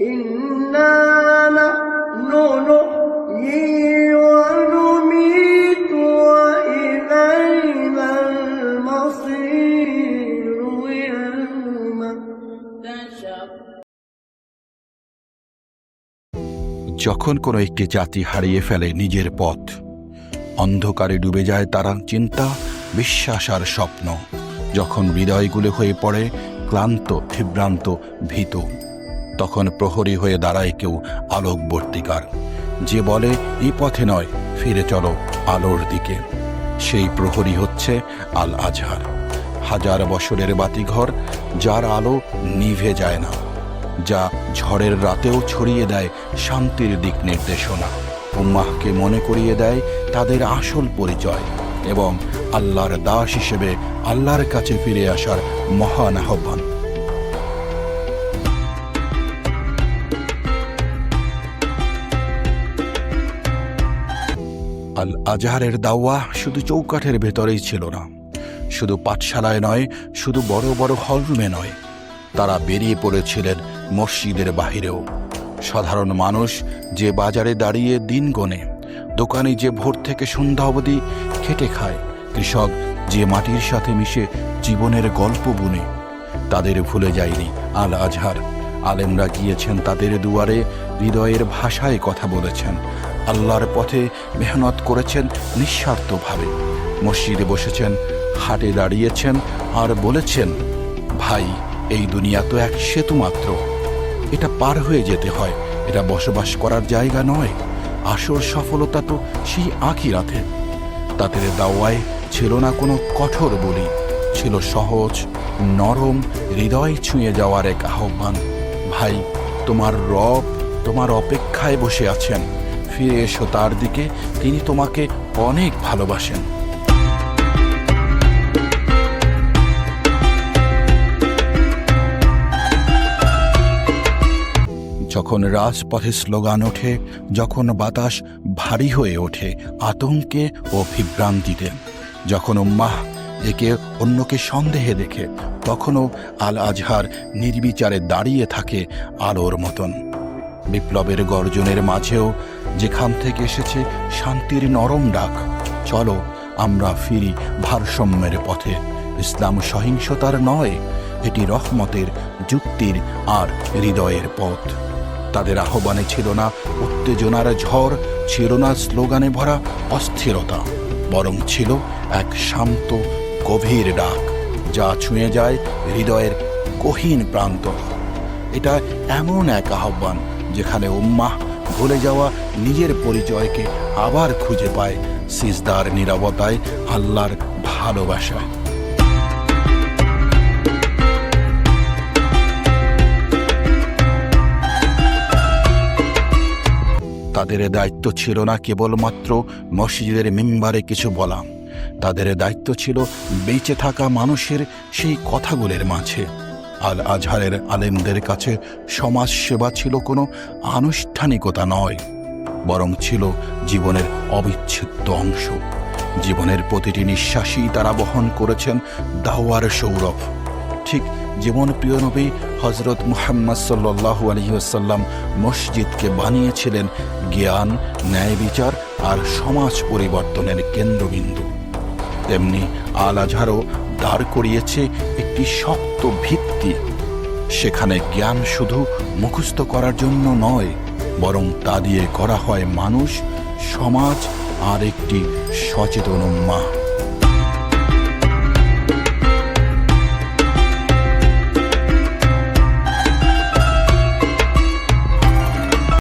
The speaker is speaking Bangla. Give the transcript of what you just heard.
إنا نحن نحيي ونميت وإلينا المصير يوم যখন কোনো একটি জাতি হারিয়ে ফেলে নিজের পথ অন্ধকারে ডুবে যায় তারা চিন্তা বিশ্বাস আর স্বপ্ন যখন হৃদয়গুলো হয়ে পড়ে ক্লান্ত বিভ্রান্ত ভীত তখন প্রহরী হয়ে দাঁড়ায় কেউ আলোকবর্তিকার যে বলে, এই পথে নয়, ফিরে চলো আলোর দিকে। সেই প্রহরী হচ্ছে আল আজহার হাজার বছরের বাতিঘর, যার আলো নিভে যায় না, যা ঝড়ের রাতেও ছড়িয়ে দেয় শান্তির দিক নির্দেশনা। উম্মাহকে মনে করিয়ে দেয় তাদের আসল পরিচয় এবং আল্লাহর দাস হিসেবে আল্লাহর কাছে ফিরে আসার মহান আহ্বান। আল আজহারের দাওয়া শুধু চৌকাঠের ভেতরেই ছিল না। শুধু পাঠশালায় নয়, শুধু বড় বড় হলরুমে নয়। তারা বেরিয়ে পড়েছিলেন মসজিদের বাহিরেও। সাধারণ মানুষ যে বাজারে দাঁড়িয়ে দিন গনে, দোকানে যে ভোর থেকে সন্ধ্যা অবধি খেটে খায়, কৃষক যে মাটির সাথে মিশে জীবনের গল্প বুনে, তাদের ভুলে যায়নি আল আজহার আলেমরা গিয়েছেন তাদের দুয়ারে, হৃদয়ের ভাষায় কথা বলেছেন। আল্লাহর পথে মেহনত করেছেন নিঃস্বার্থভাবে। মসজিদে বসেছেন, হাটে দাঁড়িয়েছেন আর বলেছেন, ভাই, এই দুনিয়া তো এক সেতু মাত্র এটা পার হয়ে যেতে হয়। এটা বসবাস করার জায়গা নয়। আসল সফলতা তো সেই আঁকি আখিরাতে। তাদের দাওয়ায় ছিল না কোনো কঠোর বলি। ছিল সহজ, নরম, হৃদয় ছুঁয়ে যাওয়ার এক আহ্বান। ভাই, তোমার রব তোমার অপেক্ষায় বসে আছেন। ফিরে এসো তার দিকে, তিনি তোমাকে অনেক ভালোবাসেন। যখন রাজপথে স্লোগান ওঠে, যখন বাতাস ভারী হয়ে ওঠে, আতঙ্কে ও বিভ্রান্তিতে। যখন উম্মাহ একে অন্যকে সন্দেহে দেখে, তখনও আল আজহার নির্বিচারে দাঁড়িয়ে থাকে আলোর মতন। বিপ্লবের গর্জনের মাঝেও যেখান থেকে এসেছে শান্তির নরম ডাক, চলো আমরা ফিরি ভারসাম্যের পথে। ইসলাম সহিংসতার নয়, এটি রহমতের, যুক্তির আর হৃদয়ের পথ। তাদের আহ্বানে ছিল না উত্তেজনার ঝড়, ছিল না স্লোগানে ভরা অস্থিরতা, বরং ছিল এক শান্ত, গভীর ডাক, যা ছুঁয়ে যায় হৃদয়ের গহীন প্রান্ত। এটা এমন এক আহ্বান যেখানে উম্মাহ ভুলে যাওয়া নিজের পরিচয়কে আবার খুঁজে পায় সিজদার নিরবতায় আল্লাহর ভালোবাসায়। তাদের দায়িত্ব ছিল না কেবলমাত্র মসজিদের মেম্বারে কিছু বলা। তাদের দায়িত্ব ছিল বেঁচে থাকা মানুষের সেই কথাগুলোর মাঝে। আল আজহারের আলেমদের কাছে সমাজ সেবা ছিল কোনো আনুষ্ঠানিকতা নয়, বরং ছিল জীবনের অবিচ্ছেদ্য অংশ। জীবনের প্রতিটি নিঃশ্বাসই তারা বহন করেছেন দাওয়ার সৌরভ। ঠিক যেমন প্রিয় নবী হজরত মুহাম্মদ সাল্লাহ আলহিহাসাল্লাম মসজিদকে বানিয়েছিলেন জ্ঞান, ন্যায় বিচার আর সমাজ পরিবর্তনের কেন্দ্রবিন্দু। তেমনি আল আজহারও দাঁড় করিয়েছে একটি শক্ত ভিত্তি। সেখানে জ্ঞান শুধু মুখস্থ করার জন্য নয়, বরং তা দিয়ে করা হয় মানুষ, সমাজ আর একটি সচেতন উম্মাহ।